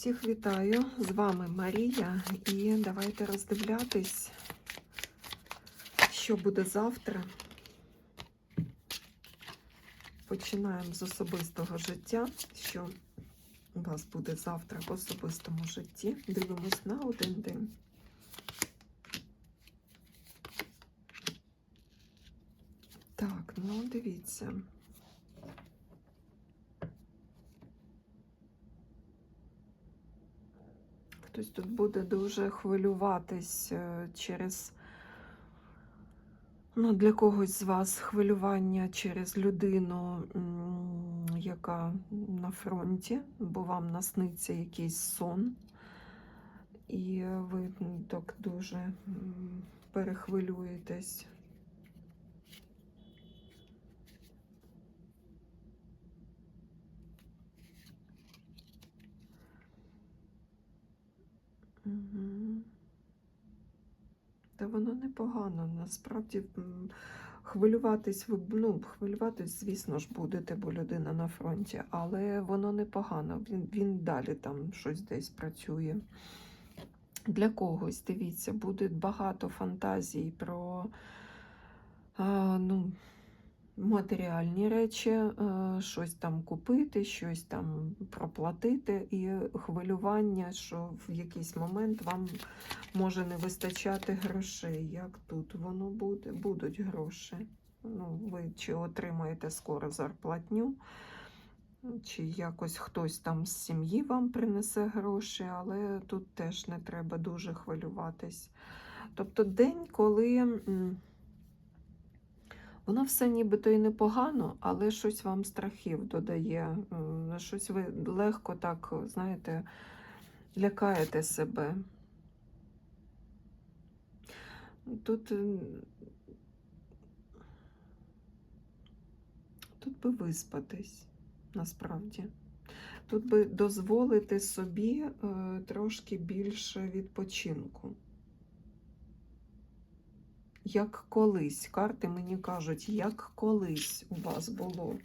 Всіх вітаю! З вами Марія, і давайте роздивлятись, що буде завтра. Починаємо з особистого життя. Що у вас буде завтра в особистому житті? Дивимось на один день. Так, ну дивіться. Хтось тут буде дуже хвилюватись е, через, ну, для когось з вас хвилювання через людину, яка на фронті, бо вам насниться якийсь сон, і ви так дуже перехвилюєтесь. Та воно непогано. Насправді хвилюватись, ну, хвилюватись, звісно ж, будете, бо людина на фронті, але воно непогано. Він, він далі там щось десь працює. Для когось, дивіться, буде багато фантазій про а, ну, матеріальні речі, щось там купити, щось там проплатити, і хвилювання, що в якийсь момент вам може не вистачати грошей. Як тут воно буде? Будуть гроші. Ну, ви чи отримаєте скоро зарплатню, чи якось хтось там з сім'ї вам принесе гроші, але тут теж не треба дуже хвилюватись. Тобто день, коли. Воно все нібито і непогано, але щось вам страхів додає. Щось ви легко так, знаєте, лякаєте себе. Тут, тут би виспатись, насправді. Тут би дозволити собі е, трошки більше відпочинку. Як колись, карти мені кажуть, як колись у вас було,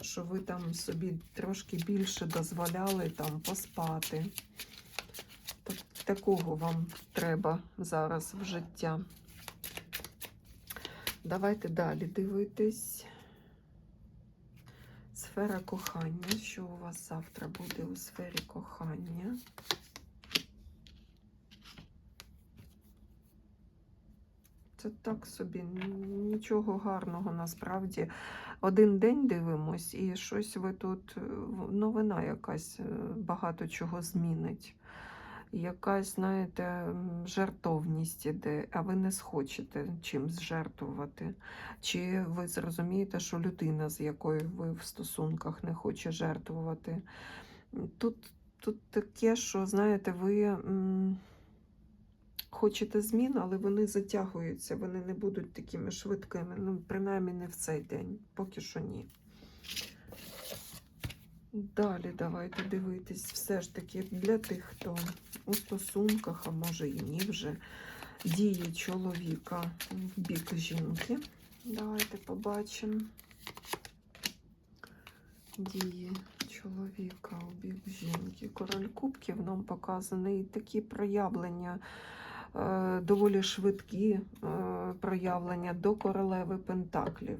що ви там собі трошки більше дозволяли там поспати. Такого вам треба зараз в життя. Давайте далі дивитись. Сфера кохання. Що у вас завтра буде у сфері кохання? Це так собі, нічого гарного насправді. Один день дивимось, і щось ви тут, е, новина якась е, багато чого змінить. Якась, знаєте, жертовність іде, а ви не схочете чимсь жертвувати. Чи ви зрозумієте, що людина, з якою ви в стосунках не хоче жертвувати. Тут, тут таке, що, знаєте, ви. Хочете змін, але вони затягуються, вони не будуть такими швидкими. Ну, принаймні не в цей день, поки що ні. Далі давайте дивитись, все ж таки для тих, хто у стосунках, а може і ні вже, дії чоловіка в бік жінки. Давайте побачимо. Дії чоловіка у бік жінки. Король кубків нам показаний такі проявлення доволі швидкі е, проявлення до королеви Пентаклів.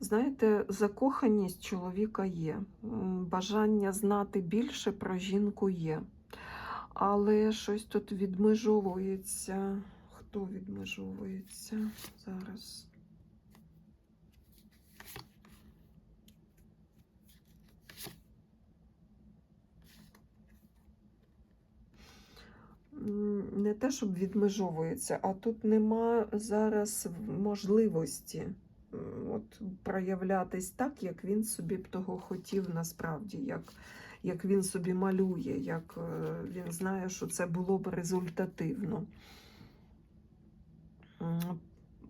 Знаєте, закоханість чоловіка є, бажання знати більше про жінку є. Але щось тут відмежовується. Хто відмежовується зараз? Не те, щоб відмежовується, а тут нема зараз можливості от, проявлятись так, як він собі б того хотів насправді, як, як він собі малює, як е, він знає, що це було б результативно.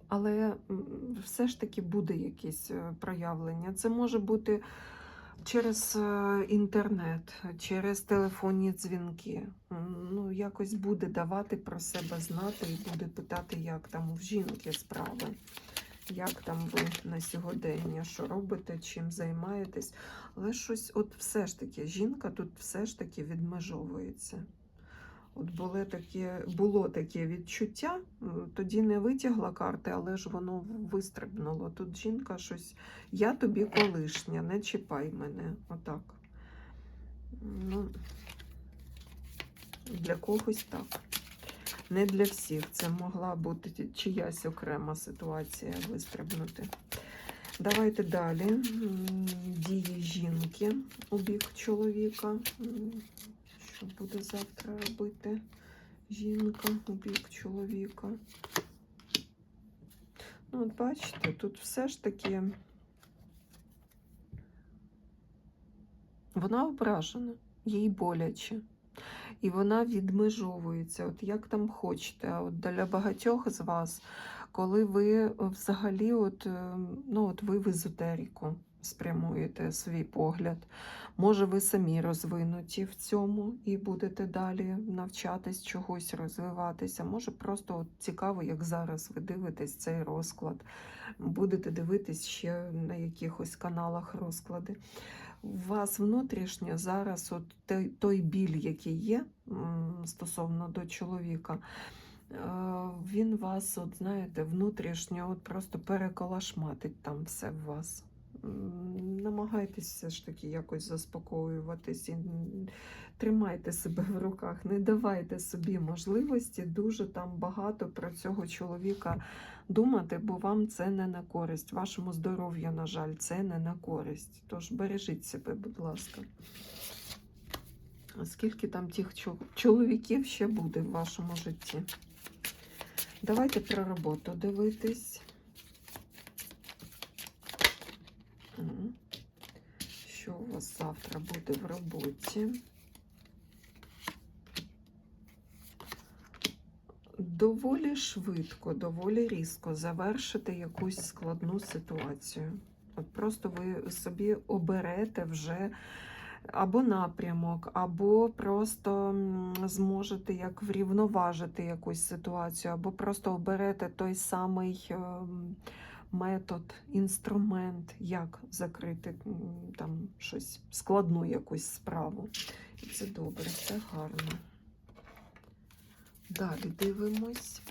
Але все ж таки буде якесь е, проявлення. Це може бути через е, інтернет, через телефонні дзвінки. Ну, якось буде давати про себе знати і буде питати, як там у жінки справи. як там ви на сьогодення, що робите, чим займаєтесь. Але щось, от все ж таки, жінка тут все ж таки відмежовується. От було таке, було таке відчуття, тоді не витягла карти, але ж воно вистрибнуло. Тут жінка щось, я тобі колишня, не чіпай мене. Отак. Ну, для когось так. Не для всіх. Це могла бути чиясь окрема ситуація вистрибнути. Давайте далі. Дії жінки у бік чоловіка. Що буде завтра робити жінка у бік чоловіка? Ну, от бачите, тут все ж таки вона ображена, їй боляче. І вона відмежовується, от як там хочете. А от для багатьох з вас, коли ви взагалі, от, е, ну, от ви в езотерику спрямуєте свій погляд, може, ви самі розвинуті в цьому і будете далі навчатись чогось, розвиватися. Може, просто от цікаво, як зараз ви дивитесь цей розклад, будете дивитись ще на якихось каналах розклади у вас внутрішньо зараз от той, той біль, який є стосовно до чоловіка, е, він вас, от знаєте, внутрішньо от просто переколашматить там все в вас. Все ж таки якось заспокоюватись і тримайте себе в руках, не давайте собі можливості дуже там багато про цього чоловіка думати, бо вам це не на користь. Вашому здоров'ю, на жаль, це не на користь. Тож бережіть себе, будь ласка. Скільки там тих чоловіків ще буде в вашому житті? Давайте про роботу дивитись. Що у вас завтра буде в роботі? доволі швидко, доволі різко завершити якусь складну ситуацію. От просто ви собі оберете вже або напрямок, або просто зможете як врівноважити якусь ситуацію, або просто оберете той самий ем, метод, інструмент, як закрити там щось складну якусь справу. І це добре, це гарно. Далі дивимось,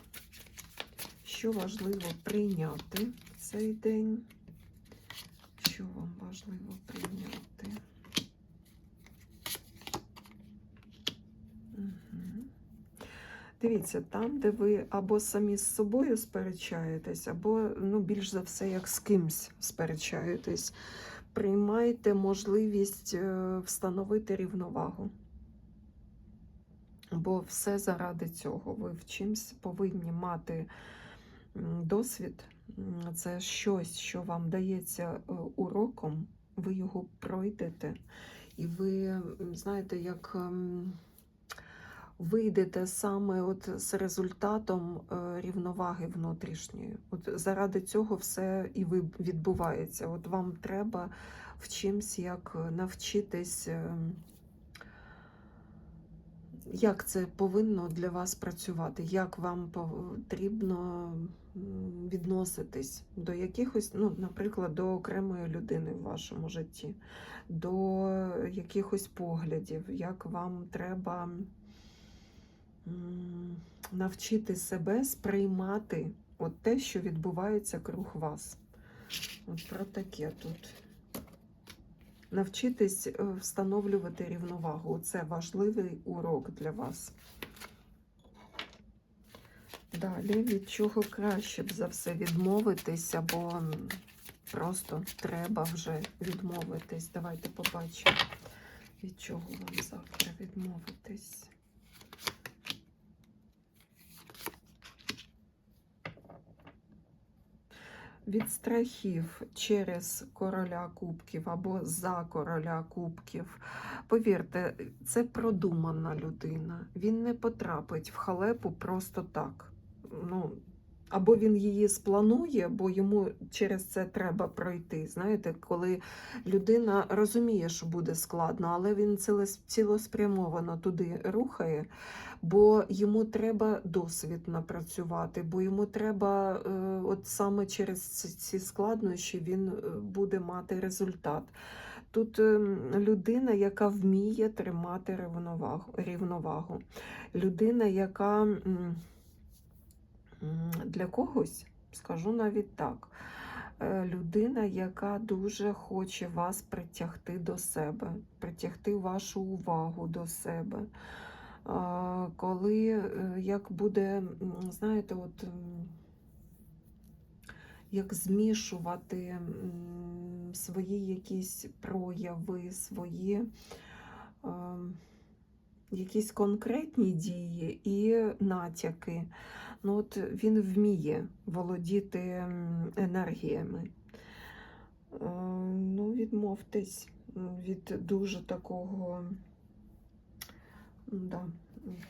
що важливо прийняти цей день. Що вам важливо прийняти? Угу. Дивіться, там, де ви або самі з собою сперечаєтесь, або, ну, більш за все, як з кимсь сперечаєтесь, приймайте можливість е, встановити рівновагу. Бо все заради цього. Ви в чимсь повинні мати досвід. Це щось, що вам дається е, уроком, ви його пройдете, і ви знаєте, як ем, вийдете саме от з результатом е, рівноваги внутрішньої. От заради цього все і відбувається. От вам треба в чимсь як навчитись. ем, як це повинно для вас працювати? Як вам потрібно відноситись до якихось, ну, наприклад, до окремої людини в вашому житті, до якихось поглядів, як вам треба навчити себе сприймати от те, що відбувається круг вас? От про таке тут. Навчитись е, встановлювати рівновагу. Це важливий урок для вас. Далі, від чого краще б за все відмовитись, або просто треба вже відмовитись. Давайте побачимо, від чого вам завтра відмовитись. Від страхів через короля кубків або за короля кубків. Повірте, це продумана людина. Він не потрапить в халепу просто так. Ну, або він її спланує, бо йому через це треба пройти. Знаєте, коли людина розуміє, що буде складно, але він цілес- цілеспрямовано туди рухає, бо йому треба досвід напрацювати, бо йому треба, е, от саме через ці- складнощі, він е, буде мати результат. Тут ем, людина, яка вміє тримати рівновагу. Людина, яка для когось, скажу навіть так, е, людина, яка дуже хоче вас притягти до себе, притягти вашу увагу до себе. Коли е, як буде, знаєте, от. як змішувати свої якісь прояви, свої е, якісь конкретні дії і натяки. Ну, от він вміє володіти енергіями. Е, Ну, відмовтесь від дуже такого. Да,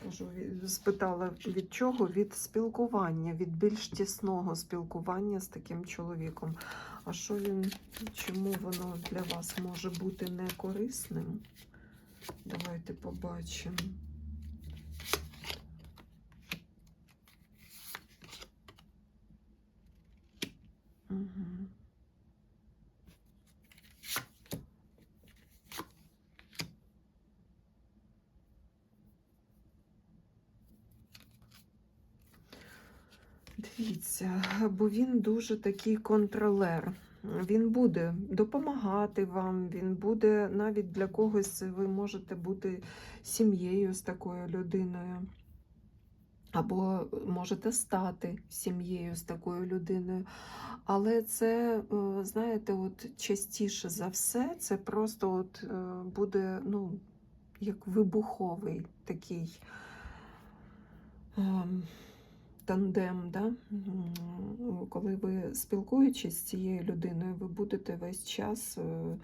кажу, спитала від чого? Від спілкування, від більш тісного спілкування з таким чоловіком. А що він, чому воно для вас може бути не корисним? Давайте побачимо. Угу. Дивіться, бо він дуже такий контролер. Він буде допомагати вам, він буде навіть для когось ви можете бути сім'єю з такою людиною. Або можете стати сім'єю з такою людиною. Але це, е, знаєте, от частіше за все, це просто от е, буде ну, як вибуховий такий ем, тандем. Да? Коли ви спілкуючись з цією людиною, ви будете весь час е,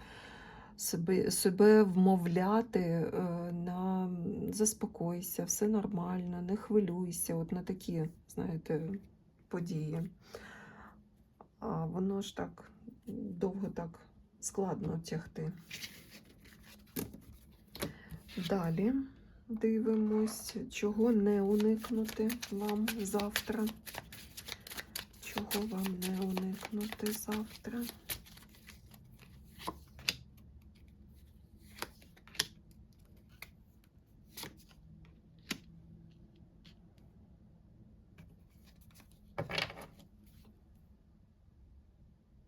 себе, себе вмовляти е, на заспокойся, все нормально, не хвилюйся, от на такі, знаєте, події. А воно ж так довго так складно тягти. Далі дивимось, чого не уникнути вам завтра. Чого вам не уникнути завтра?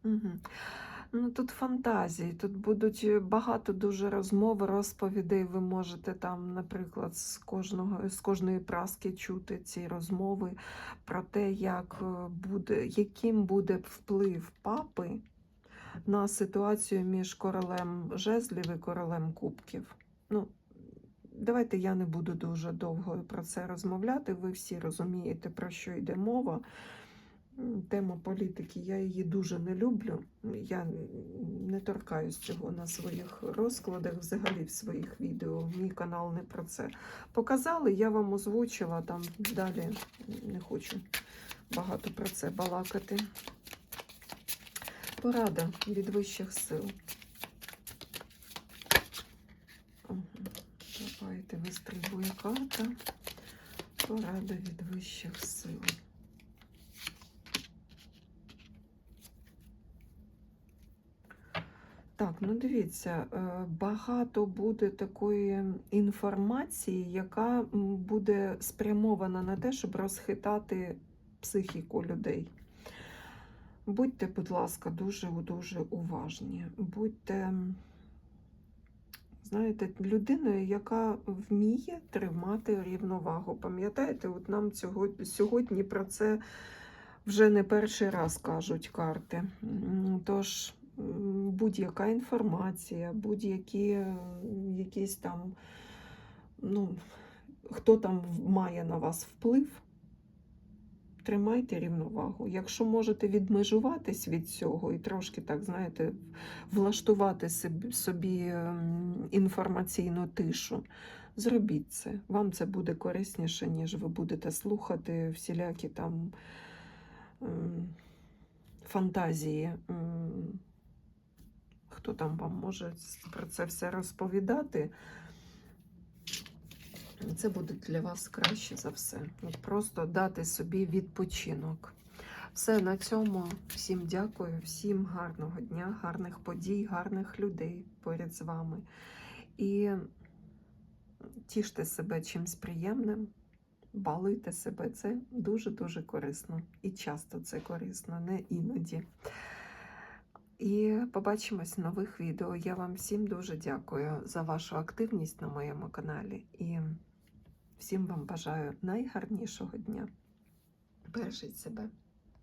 Угу. Ну, тут фантазії, тут будуть е, багато дуже розмов, розповідей. Ви можете там, наприклад, з кожного з кожної праски чути ці розмови про те, як е, буде, яким буде вплив папи на ситуацію між королем жезлів і королем кубків. Ну, давайте я не буду дуже довго про це розмовляти. Ви всі розумієте, про що йде мова. Тема політики, я її дуже не люблю. Я не торкаюсь цього на своїх розкладах, взагалі в своїх відео. Мій канал не про це. Показали, я вам озвучила, там далі не хочу багато про це балакати. Порада від вищих сил. Давайте вистрибує карта. Порада від вищих сил. Так, ну дивіться, е, багато буде такої інформації, яка буде спрямована на те, щоб розхитати психіку людей. Будьте, будь ласка, дуже-дуже уважні. Будьте, знаєте, людиною, яка вміє тримати рівновагу. Пам'ятаєте, от нам цього, сьогодні про це вже не перший раз кажуть карти. Тож будь-яка інформація, будь-які якісь там, ну, хто там має на вас вплив, тримайте рівновагу. Якщо можете відмежуватись від цього і трошки так, знаєте, влаштувати собі, інформаційну тишу, зробіть це. Вам це буде корисніше, ніж ви будете слухати всілякі там фантазії. Хто там вам може про це все розповідати? Це буде для вас краще за все. От просто дати собі відпочинок. Все на цьому. Всім дякую, всім гарного дня, гарних подій, гарних людей поряд з вами. І тіште себе чимсь приємним, балуйте себе. Це дуже-дуже корисно. І часто це корисно, не іноді. І побачимось в нових відео. Я вам всім дуже дякую за вашу активність на моєму каналі. І всім вам бажаю найгарнішого дня. Бережіть себе.